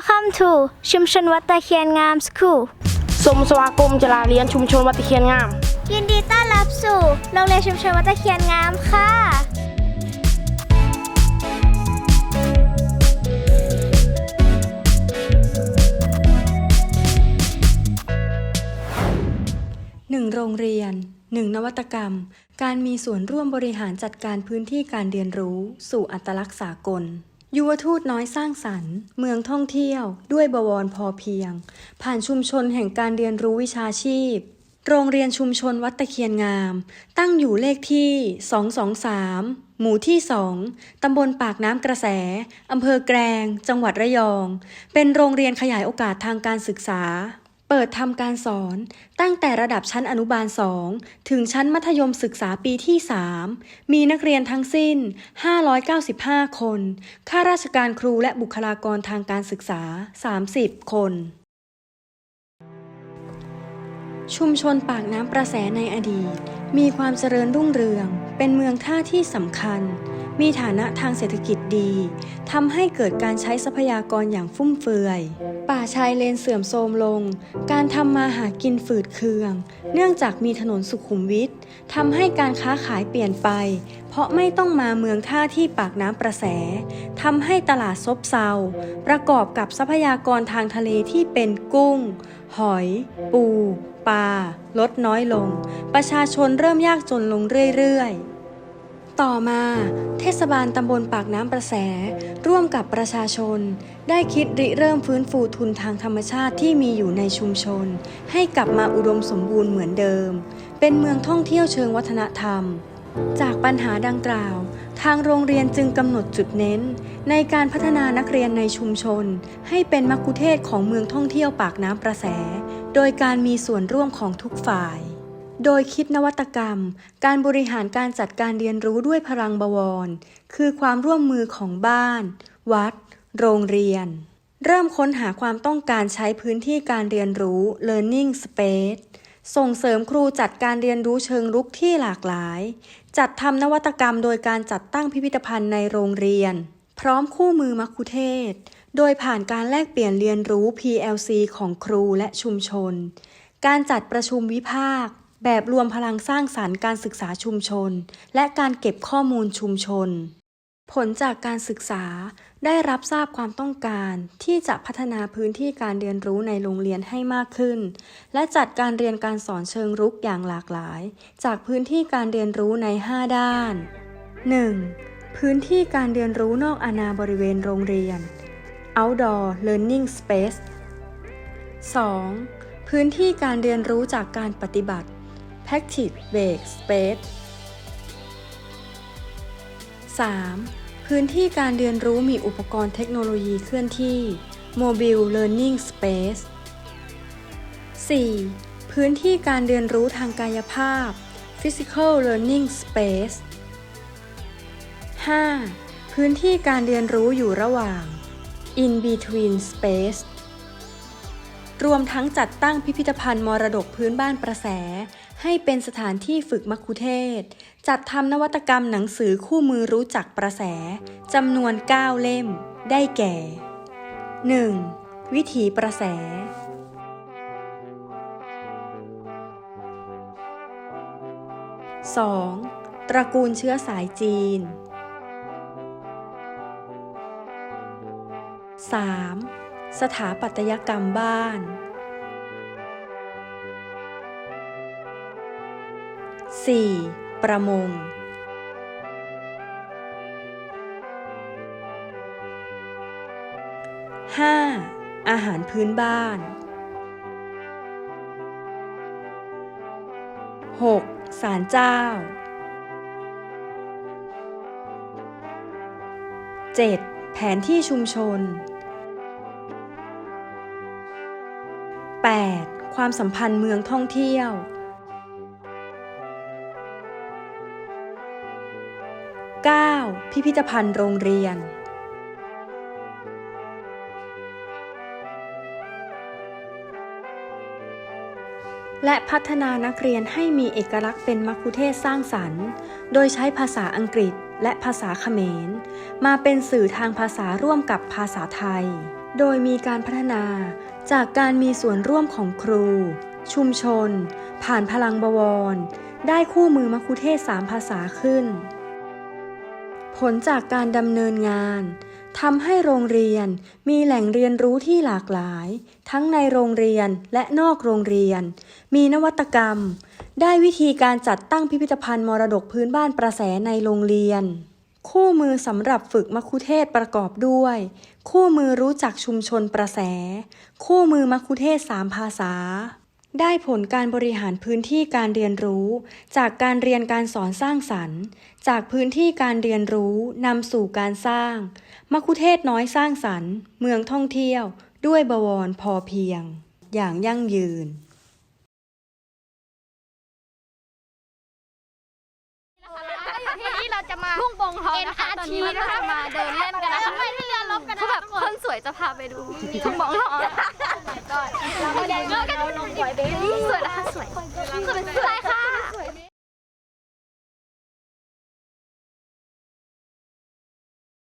Welcome to ชุมชนวัดตะเคียนงามสคูลสมสวาคมจราเรียนชุมชนวัดตะเคียนงาม ยินดีต้อนรับสู่โรงเรียนชุมชนวัดตะเคียนงามค่ะ หนึ่งโรงเรียน หนึ่งนวัตกรรม การมีส่วนร่วมบริหารจัดการพื้นที่การเรียนรู้ สู่อัตลักษณ์สากล ยุวทูตน้อยสร้างสรรค์ เมืองท่องเที่ยว ด้วยบวรพอเพียง ผ่านชุมชนแห่งการเรียนรู้วิชาชีพ โรงเรียนชุมชนวัดตะเคียนงาม ตั้งอยู่เลขที่ 223 หมู่ที่ 2 ตำบลปากน้ำกระแส อำเภอแกลงจังหวัดระยอง เป็นโรงเรียนขยายโอกาสทางการศึกษา เปิดทำการสอนตั้งแต่ระดับชั้นอนุบาล 2 ถึงชั้นมัธยมศึกษาปีที่ 3 มีนักเรียนทั้งสิ้น 595 คน ข้าราชการครูและบุคลากรทางการศึกษา 30 คน ชุมชนปากน้ำประแสในอดีต มีความเจริญรุ่งเรือง เป็นเมืองท่าที่สำคัญ มีฐานะทางเศรษฐกิจดีทำให้เกิดการใช้ทรัพยากรอย่างฟุ่มเฟือย ป่าชายเลนเสื่อมโทรมลง การทำมาหากินฝืดเคือง เนื่องจากมีถนนสุขุมวิททำให้การค้าขายเปลี่ยนไป เพราะไม่ต้องมาเมืองท่าที่ปากน้ำประแสทำให้ตลาดซบเซา ประกอบกับทรัพยากรทางทะเลที่เป็นกุ้ง หอย ปู ปลาลดน้อยลง ประชาชนเริ่มยากจนลงเรื่อยๆ ต่อมาเทศบาลตำบลปากน้ำประแส ร่วมกับประชาชน ได้คิดริเริ่มฟื้นฟูทุนทางธรรมชาติที่มีอยู่ในชุมชน ให้กลับมาอุดมสมบูรณ์เหมือนเดิม เป็นเมืองท่องเที่ยวเชิงวัฒนธรรม จากปัญหาดังกล่าว ทางโรงเรียนจึงกำหนดจุดเน้น ในการพัฒนานักเรียนในชุมชน ให้เป็นมักคุเทศของเมืองท่องเที่ยวปากน้ำประแส โดยการมีส่วนร่วมของทุกฝ่าย โดยคิดนวัตกรรม การบริหารการจัดการเรียนรู้ด้วยพลังบวร คือความร่วมมือของบ้าน วัด โรงเรียน เริ่มค้นหาความต้องการใช้พื้นที่การเรียนรู้ learning space ส่งเสริมครูจัดการเรียนรู้เชิงรุกที่หลากหลาย จัดทำนวัตกรรมโดยการจัดตั้งพิพิธภัณฑ์ในโรงเรียน พร้อมคู่มือมัคคุเทศ โดยผ่านการแลกเปลี่ยนเรียนรู้ PLC ของครูและชุมชน การจัดประชุมวิภาค แบบรวมพลังสร้างสารรค์การศึกษาชุมชน และการเก็บข้อมูลชุมชน ผลจากการศึกษาได้รับทราบความต้องการที่จะพัฒนาพื้นที่การเรียนรู้ในโรงเรียนให้มากขึ้น และจัดการเรียนการสอนเชิงรุกอย่างหลากหลาย จากพื้นที่การเรียนรู้ใน 5 ด้าน 1. พื้นที่การเรียนรู้นอกอาณาบริเวณโรงเรียน outdoor learning space 2. พื้นที่การเรียนรู้จากการปฏิบัติ practice based space 3. พื้นที่การเรียนรู้มีอุปกรณ์เทคโนโลยีเคลื่อนที่ Mobile Learning Space 4. พื้นที่การเรียนรู้ทางกายภาพ Physical Learning Space 5. พื้นที่การเรียนรู้อยู่ระหว่าง In Between Space รวมทั้งจัดตั้งพิพิธภัณฑ์มรดกพื้นบ้านประแส ให้เป็นสถานที่ฝึกมัคคุเทศ จัดทำนวัตกรรมหนังสือคู่มือรู้จักประแสจำนวน 9 เล่ม ได้แก่ 1. วิถีประแส 2. ตระกูลเชื้อสายจีน 3. สถาปัตยกรรมบ้าน 4. ประมง 5. อาหารพื้นบ้าน 6. ศาลเจ้า 7. แผนที่ชุมชน 8. ความสัมพันธ์เมืองท่องเที่ยว 9. พิพิธภัณฑ์โรงเรียน และพัฒนานักเรียนให้มีเอกลักษณ์เป็นมัคคุเทศสร้างสรรค์ โดยใช้ภาษาอังกฤษและภาษาเขมร มาเป็นสื่อทางภาษาร่วมกับภาษาไทย โดยมีการพัฒนาจากการมีส่วนร่วมของครู ชุมชน ผ่านพลังบวร ได้คู่มือมคุเทศสามภาษาขึ้น ผลจากการดำเนินงานทำให้โรงเรียนมีแหล่งเรียนรู้ที่หลากหลาย ทั้งในโรงเรียนและนอกโรงเรียน มีนวัตกรรม ได้วิธีการจัดตั้งพิพิธภัณฑ์มรดกพื้นบ้านประแสในโรงเรียน คู่มือสำหรับฝึกมัคคุเทศก์ประกอบด้วย คู่มือรู้จักชุมชนประแส คู่มือมัคคุเทศก์สามภาษา ได้ผลการบริหารพื้นที่การเรียนรู้ จากการเรียนการสอนสร้างสรรค์ จากพื้นที่การเรียนรู้นำสู่การสร้าง มัคคุเทศก์น้อยสร้างสรรค์ เมืองท่องเที่ยว ด้วยบวรพอเพียง อย่างยั่งยืน มาพุ่งปงทองนะคะตอนนี้เราก็จะมาเดินเล่นกันนะคะไม่ที่เรือลบกันนะแบบคนสวยจะพาไปดูทุ่งปงทองเราเดินเรากันสวยนะคะสวยคือเป็นสวย